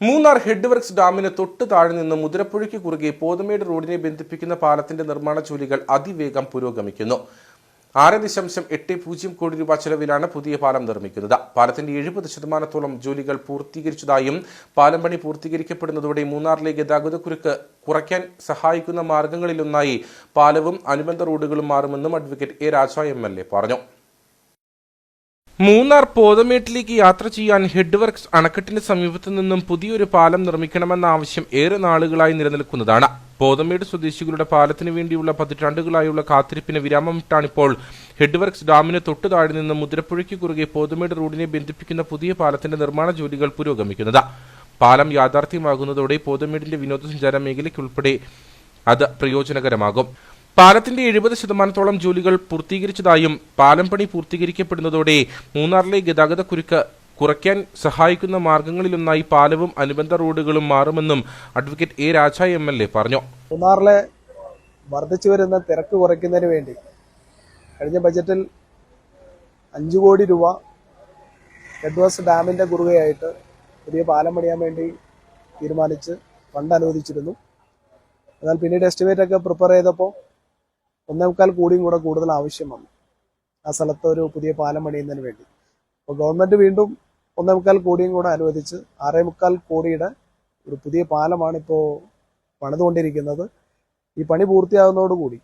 Munnar head works ഡാമിന് തൊട്ട് താഴെ നിന്ന് മുതിരപ്പുഴയ്ക്ക് കുറുകെ പോതമേട് റോഡിനെ ബന്ധിപ്പിക്കുന്ന പാലത്തിന്റെ നിർമ്മാണ ജോലികൾ അതിവേഗം പുരോഗമിക്കുന്നു. ആറ് ദശാംശം എട്ട് പൂജ്യം കോടി രൂപ ചെലവിലാണ് പുതിയ പാലം നിർമ്മിക്കുന്നത്. പാലത്തിന്റെ എഴുപത് ശതമാനത്തോളം ജോലികൾ പൂർത്തീകരിച്ചതായും പാലം പണി പൂർത്തീകരിക്കപ്പെടുന്നതോടെ മൂന്നാറിലെ ഗതാഗതക്കുരുക്ക് കുറയ്ക്കാൻ സഹായിക്കുന്ന മാർഗങ്ങളിലൊന്നായി പാലവും അനുബന്ധ റോഡുകളും മാറുമെന്നും advocate A Raja M L A പറഞ്ഞു. മൂന്നാർ പോതമേട്ടിലേക്ക് യാത്ര ചെയ്യാൻ ഹെഡ് വർക്ക്സ് അണക്കെട്ടിന് സമീപത്തു നിന്നും പുതിയൊരു പാലം നിർമ്മിക്കണമെന്ന ആവശ്യം ഏറെ നാളുകളായി നിലനിൽക്കുന്നതാണ്. പോതമേട് സ്വദേശികളുടെ പാലത്തിന് വേണ്ടിയുള്ള പതിറ്റാണ്ടുകളായുള്ള കാത്തിരിപ്പിന് വിരാമമിട്ടാണിപ്പോൾ. ഹെഡ് വർക്ക്സ് ഡാമിന് തൊട്ടു താഴെ നിന്ന് മുതിരപ്പുഴയ്ക്ക് കുറുകെ പോതമേട് റോഡിനെ ബന്ധിപ്പിക്കുന്ന പുതിയ പാലത്തിന്റെ നിർമ്മാണ ജോലികൾ പുരോഗമിക്കുന്നത്. പാലം യാഥാർത്ഥ്യമാകുന്നതോടെ പോതമേടിന്റെ വിനോദസഞ്ചാര മേഖലയ്ക്കുൾപ്പെടെ അത് പ്രയോജനകരമാകും. പാലത്തിന്റെ എഴുപത് ശതമാനത്തോളം ജോലികൾ പൂർത്തീകരിച്ചതായും പാലം പണി പൂർത്തീകരിക്കപ്പെടുന്നതോടെ മൂന്നാറിലെ ഗതാഗതക്കുരുക്ക് കുറയ്ക്കാൻ സഹായിക്കുന്ന മാർഗങ്ങളിലൊന്നായി പാലവും അനുബന്ധ റോഡുകളും മാറുമെന്നും advocate A Raja M L A പറഞ്ഞു. മൂന്നാറിലെ വർദ്ധിച്ചു വരുന്ന തിരക്ക് കുറയ്ക്കുന്നതിന് വേണ്ടി കഴിഞ്ഞ ബജറ്റിൽ അഞ്ചു കോടി രൂപ എഡ്വേഴ്സ് ഡാമിന്റെ കുറുകയായിട്ട് പുതിയ പാലം പണിയാൻ വേണ്ടി തീരുമാനിച്ച് ഫണ്ട് അനുവദിച്ചിരുന്നു. എന്നാൽ പിന്നീട് എസ്റ്റിമേറ്റ് ഒക്കെ പ്രിപ്പയർ ചെയ്തപ്പോൾ ഒന്നേ കൂടിയും കൂടെ കൂടുതൽ ആവശ്യം വന്നു. ആ സ്ഥലത്ത് ഒരു പുതിയ പാലം പണിയുന്നതിന് വേണ്ടി. അപ്പോൾ ഗവൺമെന്റ് വീണ്ടും ഒന്നേമുക്കാൽ കൂടിയും കൂടെ അനുവദിച്ച് ആറേ മുക്കാൽ കോടിയുടെ ഒരു പുതിയ പാലമാണ് ഇപ്പോൾ പണിതുകൊണ്ടിരിക്കുന്നത്. ഈ പണി പൂർത്തിയാകുന്നതോടുകൂടി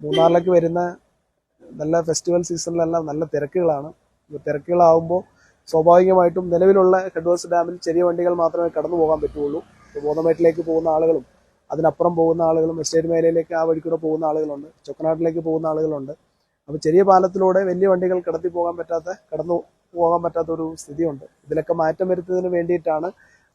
മൂന്നാറിലേക്ക് വരുന്ന നല്ല ഫെസ്റ്റിവൽ സീസണിലെല്ലാം നല്ല തിരക്കുകളാണ്. തിരക്കുകളാവുമ്പോൾ സ്വാഭാവികമായിട്ടും നിലവിലുള്ള ഹെഡ്വേഴ്സ് ഡാമിൽ ചെറിയ വണ്ടികൾ മാത്രമേ കടന്നു പോകാൻ പറ്റുള്ളൂ ബോധമേട്ടിലേക്ക് പോകുന്ന ആളുകളും അതിനപ്പുറം പോകുന്ന ആളുകളും എസ്റ്റേറ്റ് മേഖലയിലേക്ക് ആ വഴിക്കൂടെ കൂടെ പോകുന്ന ആളുകളുണ്ട്. ചൊക്കനാട്ടിലേക്ക് പോകുന്ന ആളുകളുണ്ട്. അപ്പോൾ ചെറിയ പാലത്തിലൂടെ വലിയ വണ്ടികൾ കടത്തി പോകാൻ പറ്റാത്ത കടന്നു പോകാൻ പറ്റാത്ത ഒരു സ്ഥിതിയുണ്ട്. ഇതിലൊക്കെ മാറ്റം വരുത്തുന്നതിന് വേണ്ടിയിട്ടാണ്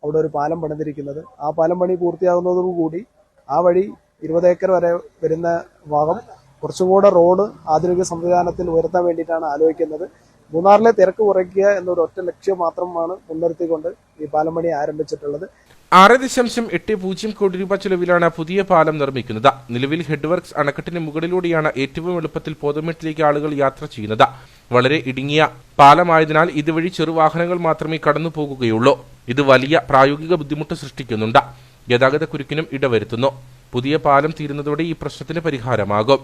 അവിടെ ഒരു പാലം പണിതിരിക്കുന്നത്. ആ പാലം പണി പൂർത്തിയാകുന്നതോടുകൂടി ആ വഴി ഇരുപത് ഏക്കർ വരെ വരുന്ന ഭാഗം കുറച്ചും കൂടെ റോഡ് ആധുനിക സംവിധാനത്തിൽ ഉയർത്താൻ വേണ്ടിയിട്ടാണ് ആലോചിക്കുന്നത്. മൂന്നാറിലെ തിരക്ക് കുറയ്ക്കുക എന്നൊരു ഒറ്റ ലക്ഷ്യം മാത്രമാണ് മുൻനിർത്തിക്കൊണ്ട് ഈ പാലം പണി ആരംഭിച്ചിട്ടുള്ളത്. ആറ് ദശാംശം എട്ട് പൂജ്യം കോടി രൂപ ചെലവിലാണ് പുതിയ പാലം നിർമ്മിക്കുന്നത്. നിലവിൽ ഹെഡ് വർക്ക്സ് അണക്കെട്ടിന് മുകളിലൂടെയാണ് ഏറ്റവും എളുപ്പത്തിൽ പോതമേട്ടിലേക്ക് ആളുകൾ യാത്ര ചെയ്യുന്നത്. വളരെ ഇടുങ്ങിയ പാലമായതിനാൽ ഇതുവഴി ചെറുവാഹനങ്ങൾ മാത്രമേ കടന്നു പോകുകയുള്ളൂ. ഇത് വലിയ പ്രായോഗിക ബുദ്ധിമുട്ട് സൃഷ്ടിക്കുന്നുണ്ട്. ഗതാഗത കുരുക്കിനും ഇടവരുത്തുന്നു. പുതിയ പാലം തീരുന്നതോടെ ഈ പ്രശ്നത്തിന് പരിഹാരമാകും.